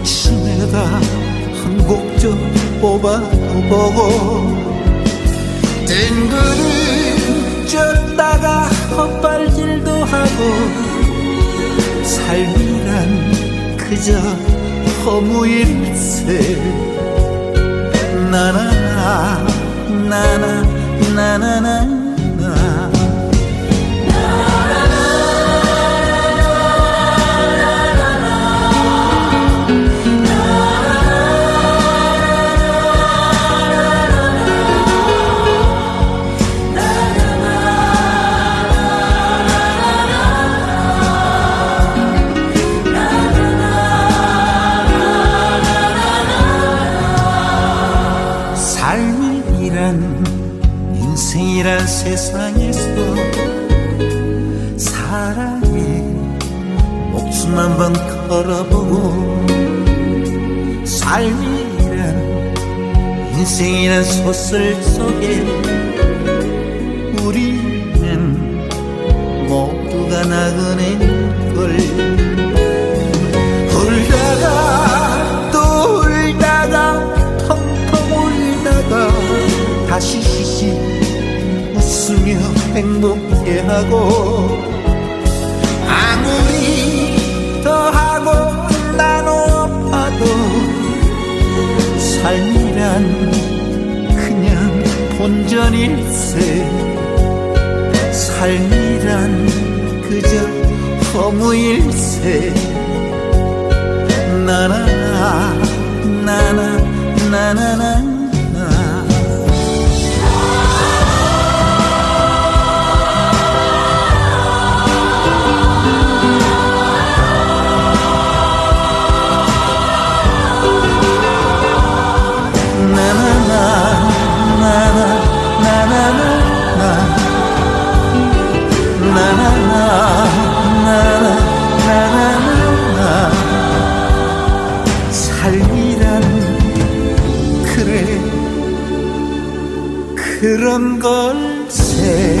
아침에다. 한 곡 좀 뽑아보고. 뜬그릇 쪘다가 헛발질도 하고. 삶이란 그저 허무일세 나나나 나나 나나나 나 삶이란 인생이란 소설 속에 우리는 모두가 나그네인 걸 울다가 또 울다가 펑펑 울다가 다시 시시 웃으며 행복해하고 본전일세 삶이란 그저 허무일세 나나나 나나 나나나 나 그런 걸세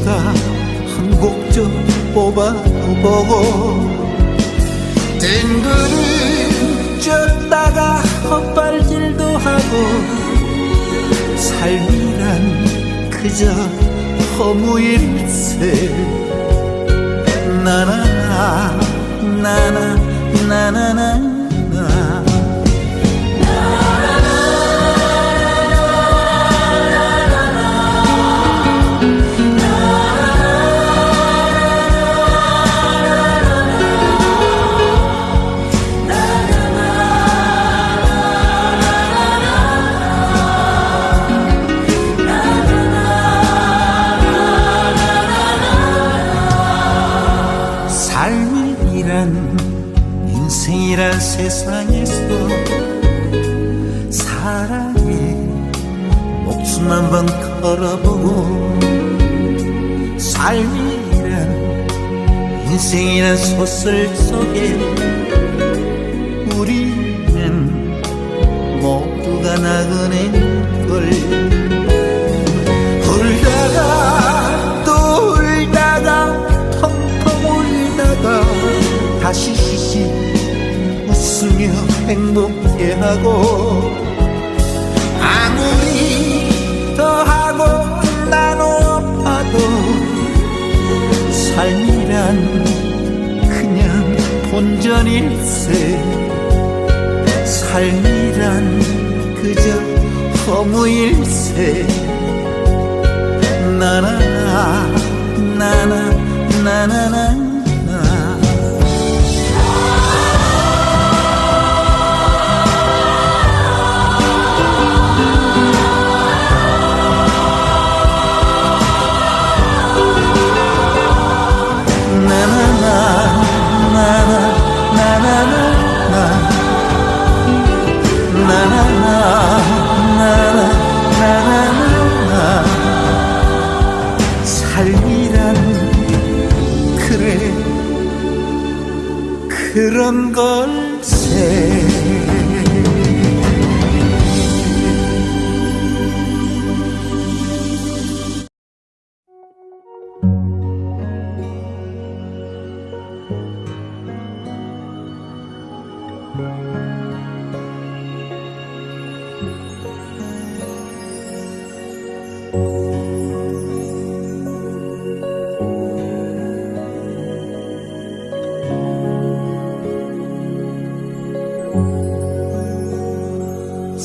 아침에다 한 곡 좀 뽑아보고 뜬그릇 쪘다가 헛발질도 하고 삶이란 그저 허무일세 나나나 나나 나나나 나 이란 세상에서 사랑에 목숨 한 번 걸어보고 삶이란 인생이란 소설 속에 일세 삶이란 그저 허무일세 나나나 나나 나나나 나.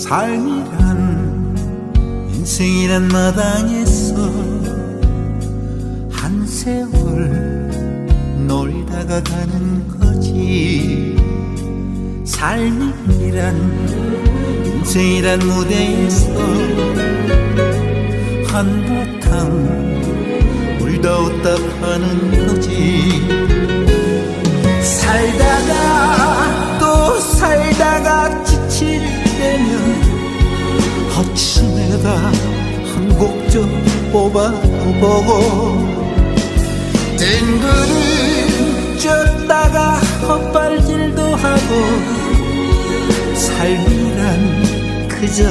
삶이란 인생이란 마당에서 한 세월 놀다가 가는 거지. 삶이란 인생이란 무대에서 한바탕 울다 웃다 가는 거지. 살다가 또 살다가 지칠 때면 허치내다 한 곡 좀 뽑아보고 뜬구름 쪘다가 헛발질도 하고 삶이란 그저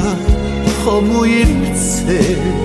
허무일세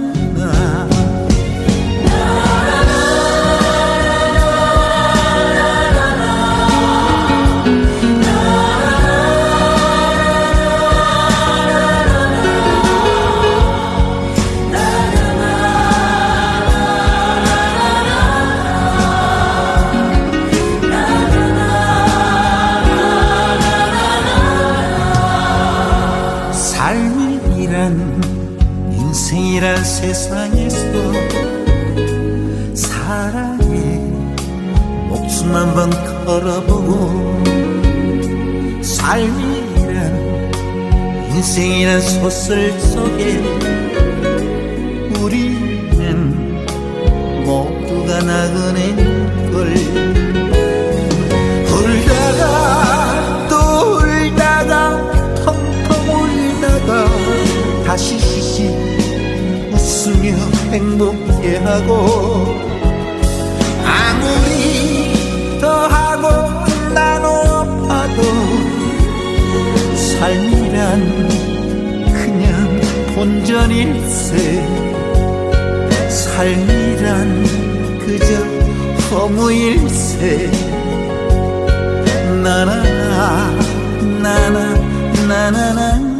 세상에서 사랑에 목숨 한 번 걸어보고 삶이란 인생이란 소설 속에 우리는 모두가 나그네걸 삶이란 그냥 본전일세. 삶이란 그저 허무일세. 나나 나 나 나 나나